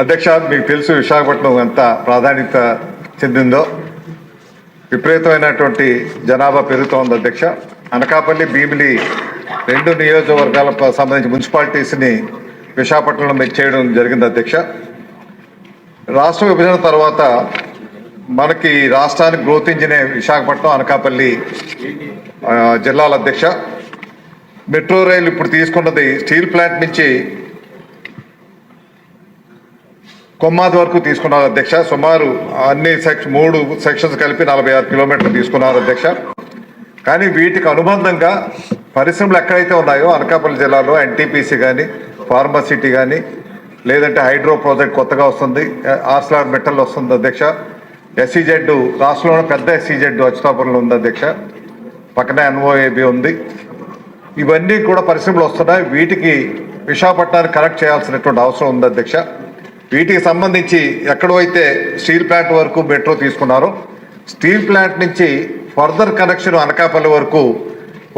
అధ్యక్ష మీకు తెలుసు విశాఖపట్నం ఎంత ప్రాధాన్యత చెందిందో. విపరీతమైనటువంటి జనాభా పెరుగుతోంది అధ్యక్ష. అనకాపల్లి భీమిలి రెండు నియోజకవర్గాలకు సంబంధించి మున్సిపాలిటీస్ని విశాఖపట్నంలో మెచ్ చేయడం జరిగింది అధ్యక్ష. రాష్ట్ర విభజన తర్వాత మనకి రాష్ట్రానికి గ్రోత్ ఇంజినే విశాఖపట్నం అనకాపల్లి జిల్లాల అధ్యక్ష. మెట్రో రైలు ఇప్పుడు తీసుకున్నది స్టీల్ ప్లాంట్ నుంచి కొమ్మాది వరకు తీసుకున్నారు అధ్యక్ష. సుమారు అన్ని సెక్ష మూడు సెక్షన్స్ కలిపి నలభై ఆరు కిలోమీటర్లు తీసుకున్నారు అధ్యక్ష. కానీ వీటికి అనుబంధంగా పరిశ్రమలు ఎక్కడైతే ఉన్నాయో అనకాపల్లి జిల్లాలో ఎన్టీపీసీ కానీ ఫార్మసిటీ కానీ లేదంటే హైడ్రో ప్రాజెక్ట్ కొత్తగా వస్తుంది ఆర్స్లార్ మెటల్ వస్తుంది అధ్యక్ష. ఎస్సీజెడ్ రాష్ట్రంలోనే పెద్ద ఎస్సీజెడ్ అచ్యుతాపురంలో ఉంది అధ్యక్ష. పక్కనే ఎన్ఓఏబి ఉంది. ఇవన్నీ కూడా పరిశ్రమలు వస్తున్నాయి. వీటికి విశాఖపట్నాన్ని కనెక్ట్ చేయాల్సినటువంటి అవసరం ఉంది అధ్యక్ష. వీటికి సంబంధించి ఎక్కడో అయితే స్టీల్ ప్లాంట్ వరకు మెట్రో తీసుకున్నారో. స్టీల్ ప్లాంట్ నుంచి ఫర్దర్ కనెక్షన్ అనకాపల్లి వరకు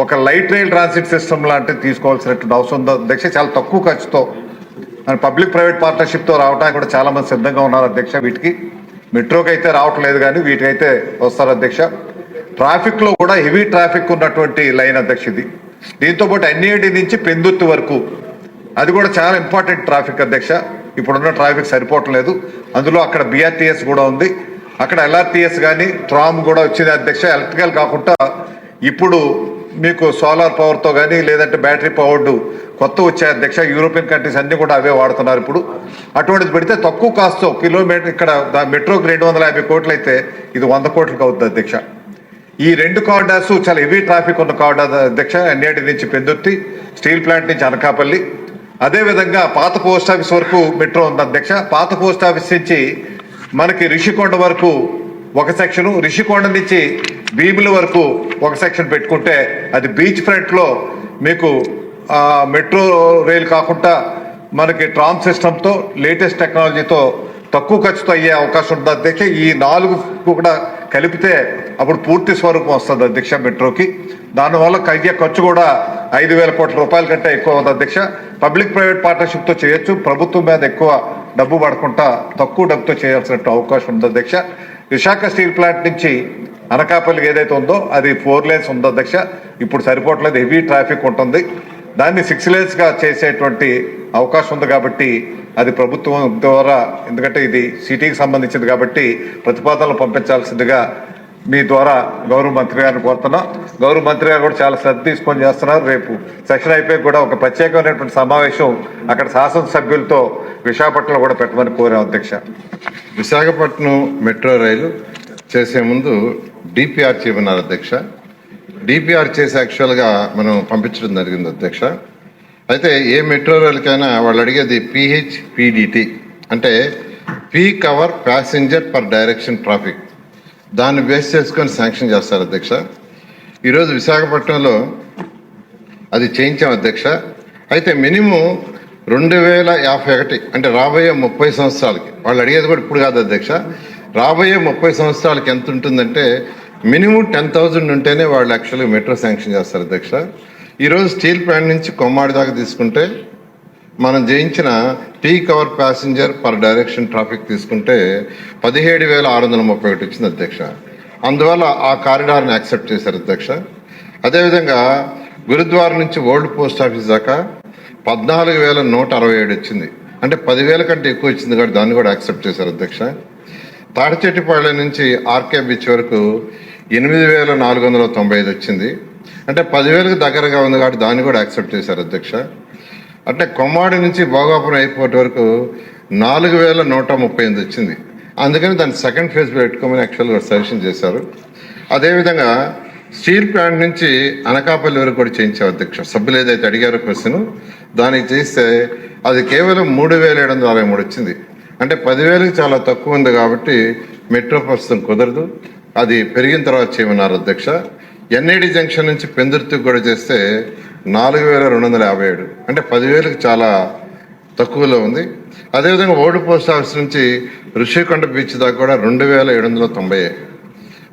ఒక లైట్ రైల్ ట్రాన్సిట్ సిస్టమ్ లాంటిది తీసుకోవాల్సినటువంటి అవసరం ఉందో. అధ్యక్ష చాలా తక్కువ ఖర్చుతో పబ్లిక్ ప్రైవేట్ పార్ట్నర్షిప్తో రావడానికి కూడా చాలా మంది సిద్ధంగా ఉన్నారు అధ్యక్ష వీటికి. మెట్రోకి అయితే రావట్లేదు కానీ వీటికైతే వస్తారు అధ్యక్ష. ట్రాఫిక్లో కూడా హెవీ ట్రాఫిక్ ఉన్నటువంటి లైన్ అధ్యక్ష ఇది. దీంతో పాటు ఎన్ఏడి నుంచి పెందుర్తి వరకు. అది కూడా చాలా ఇంపార్టెంట్ ట్రాఫిక్ అధ్యక్ష. ఇప్పుడున్న ట్రాఫిక్ సరిపోవట్లేదు అందులో అక్కడ బీఆర్టీఎస్ కూడా ఉంది. అక్కడ ఎల్ఆర్టీఎస్ కానీ ట్రామ్ కూడా వచ్చింది అధ్యక్ష. ఎలక్ట్రికల్ కాకుండా ఇప్పుడు మీకు సోలార్ పవర్తో కానీ లేదంటే బ్యాటరీ పవర్డ్ కొత్త వచ్చే అధ్యక్ష. యూరోపియన్ కంట్రీస్ అన్ని కూడా అవే వాడుతున్నారు ఇప్పుడు. అటువంటిది పెడితే తక్కువ కాస్తో కిలోమీటర్ ఇక్కడ మెట్రోకి రెండు వందల యాభై కోట్లు అయితే ఇది వంద కోట్లకు అవుతుంది అధ్యక్ష. ఈ రెండు కారిడార్స్ చాలా హెవీ ట్రాఫిక్ ఉన్న కార్డర్ అధ్యక్ష. ఎన్ఏటి నుంచి పెందుర్తి స్టీల్ ప్లాంట్ నుంచి అనకాపల్లి. అదేవిధంగా పాత పోస్ట్ ఆఫీస్ వరకు మెట్రో ఉంది అధ్యక్ష. పాత పోస్ట్ ఆఫీస్ నుంచి మనకి రిషికొండ వరకు ఒక సెక్షన్ రిషికొండ నుంచి భీముల వరకు ఒక సెక్షన్ పెట్టుకుంటే అది బీచ్ ఫ్రంట్లో మీకు మెట్రో రైలు కాకుండా మనకి ట్రామ్ సిస్టంతో లేటెస్ట్ టెక్నాలజీతో తక్కువ ఖర్చుతో అయ్యే అవకాశం ఉంటుంది అధ్యక్ష. ఈ నాలుగు కూడా కలిపితే అప్పుడు పూర్తి స్వరూపం వస్తుంది అధ్యక్ష మెట్రోకి. దానివల్ల అయ్యే ఖర్చు కూడా ఐదు వేల కోట్ల రూపాయల కంటే ఎక్కువ ఉంది అధ్యక్ష. పబ్లిక్ ప్రైవేట్ పార్ట్నర్షిప్తో చేయొచ్చు. ప్రభుత్వం మీద ఎక్కువ డబ్బు పడకుండా తక్కువ డబ్బుతో చేయాల్సినట్టు అవకాశం ఉంది అధ్యక్ష. విశాఖ స్టీల్ ప్లాంట్ నుంచి అనకాపల్లికి ఏదైతే ఉందో అది ఫోర్ లేన్స్ ఉందో అధ్యక్ష. ఇప్పుడు సరిపోవట్లేదు. హెవీ ట్రాఫిక్ ఉంటుంది. దాన్ని సిక్స్ లేన్స్గా చేసేటువంటి అవకాశం ఉంది కాబట్టి అది ప్రభుత్వం ద్వారా ఎందుకంటే ఇది సిటీకి సంబంధించింది కాబట్టి ప్రతిపాదనలు పంపించాల్సిందిగా మీ ద్వారా గౌరవ మంత్రి గారిని కోరుతున్నాం. గౌరవ మంత్రి గారు కూడా చాలా శ్రద్ధ తీసుకొని చేస్తున్నారు. రేపు సెషన్ అయిపోయి కూడా ఒక ప్రత్యేకమైనటువంటి సమావేశం అక్కడ శాసనసభ్యులతో విశాఖపట్నంలో కూడా పెట్టమని కోరాం అధ్యక్ష. విశాఖపట్నం మెట్రో రైలు చేసే ముందు డిపిఆర్ చేయమన్నారు అధ్యక్ష. డిపిఆర్ చేసి యాక్చువల్గా మనం పంపించడం జరిగింది అధ్యక్ష. అయితే ఏ మెట్రో రైలుకైనా వాళ్ళు అడిగేది పిహెచ్ పిడిటి అంటే P hour passenger per direction traffic. దాన్ని బేస్ చేసుకొని శాంక్షన్ చేస్తారు అధ్యక్ష. ఈరోజు విశాఖపట్నంలో అది చేయించాం అధ్యక్ష. అయితే మినిమం రెండు వేల యాభై ఒకటి అంటే రాబోయే ముప్పై సంవత్సరాలకి వాళ్ళు అడిగేది కూడా ఇప్పుడు కాదు అధ్యక్ష. రాబోయే ముప్పై సంవత్సరాలకి ఎంత ఉంటుందంటే మినిమం టెన్ థౌజండ్ ఉంటేనే వాళ్ళు యాక్చువల్గా మెట్రో శాంక్షన్ చేస్తారు అధ్యక్ష. ఈరోజు స్టీల్ ప్లాంట్ నుంచి కొమ్మాడి దాకా తీసుకుంటే మనం జయించిన T hour passenger per direction traffic తీసుకుంటే పదిహేడు వేల ఆరు వందల ముప్పై ఒకటి వచ్చింది అధ్యక్ష. అందువల్ల ఆ కారిడార్ని యాక్సెప్ట్ చేశారు అధ్యక్ష. అదేవిధంగా గురుద్వార నుంచి ఓల్డ్ పోస్ట్ ఆఫీస్ దాకా పద్నాలుగు వేల నూట అరవై ఏడు వచ్చింది. అంటే పదివేల కంటే ఎక్కువ వచ్చింది కాబట్టి దాన్ని కూడా యాక్సెప్ట్ చేశారు అధ్యక్ష. తాడిచెట్టిపాళెం నుంచి ఆర్కే బీచ్ వరకు ఎనిమిది వేల నాలుగు వందల తొంభై ఐదు వచ్చింది. అంటే పదివేలకు దగ్గరగా ఉంది కాబట్టి దాన్ని కూడా యాక్సెప్ట్ చేశారు అధ్యక్ష. అంటే కొమ్మాడి నుంచి భోగాపురం ఎయిర్పోర్ట్ వరకు నాలుగు వేల నూట ముప్పై ఎనిమిది వచ్చింది. అందుకని దాన్ని సెకండ్ ఫేజ్ పెట్టుకోమని యాక్చువల్గా సజెషన్ చేశారు. అదేవిధంగా స్టీల్ ప్లాంట్ నుంచి అనకాపల్లి వరకు కూడా చేయించారు అధ్యక్ష. సభ్యులు ఏదైతే అడిగారో క్వశ్చన్ దానికి చేస్తే అది కేవలం మూడు వేల ఏడు వందల అరవై మూడు వచ్చింది. అంటే పదివేలకు చాలా తక్కువ ఉంది కాబట్టి మెట్రో ప్రస్తుతం కుదరదు. అది పెరిగిన తర్వాత చేయమన్నారు అధ్యక్ష. ఎన్ఐడి జంక్షన్ నుంచి పెందుర్తికి కూడా చేస్తే నాలుగు వేల రెండు వందల యాభై ఏడు. అంటే పదివేలకు చాలా తక్కువలో ఉంది. అదేవిధంగా ఓల్డ్ పోస్ట్ ఆఫీస్ నుంచి ఋషికొండ బీచ్ దాకా కూడా రెండు వేల ఏడు వందల తొంభై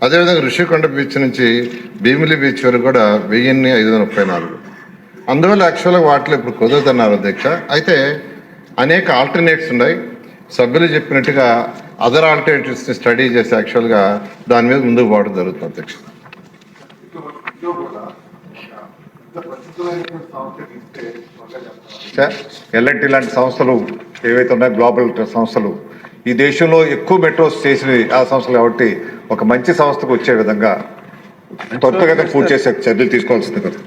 అదేవిధంగా ఋషికొండ బీచ్ నుంచి భీమిలి బీచ్ వరకు కూడా వెయ్యిన్ని ఐదు వందల ముప్పై నాలుగు. అందువల్ల యాక్చువల్గా వాటిలో ఇప్పుడు కుదరదన్నారు అధ్యక్ష. అయితే అనేక ఆల్టర్నేట్స్ ఉన్నాయి. సభ్యులు చెప్పినట్టుగా అదర్ ఆల్టర్నేటివ్స్ని స్టడీ చేసి యాక్చువల్గా దాని మీద ముందుకు పోవడం జరుగుతుంది అధ్యక్ష. ఎల్ఎన్టీ లాంటి సంస్థలు ఏవైతే ఉన్నాయో గ్లోబల్ సంస్థలు ఈ దేశంలో ఎక్కువ మెట్రోస్ చేసినవి ఆ సంస్థలు కాబట్టి ఒక మంచి సంస్థకు వచ్చే విధంగా త్వరగా పూర్తి చేసే చర్యలు తీసుకోవాల్సింది కదా